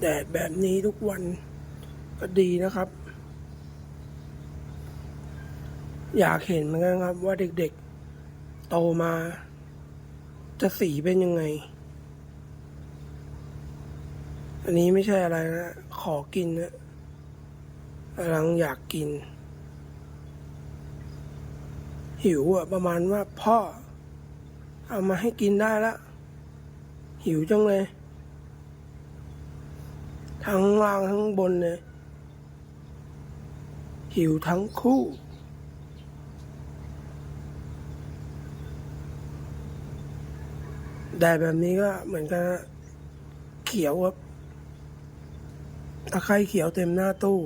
แดดแบบนี้ทุกวันก็ดีนะครับ อยากเห็นเหมือนกันครับ ว่าเด็กๆ โตมา จะสีเป็นยังไง อันนี้ไม่ใช่อะไรนะขอกินนะกำลังอยากกิน หิวอะประมาณว่าพ่อ เอามาให้กินได้ละ หิวจังเลย ทั้งล่างทั้งบนเลย หิวทั้งคู่แดดแบบนี้ก็เหมือนกันนะเขียวครับตะไคร้เขียวเต็มหน้าตู้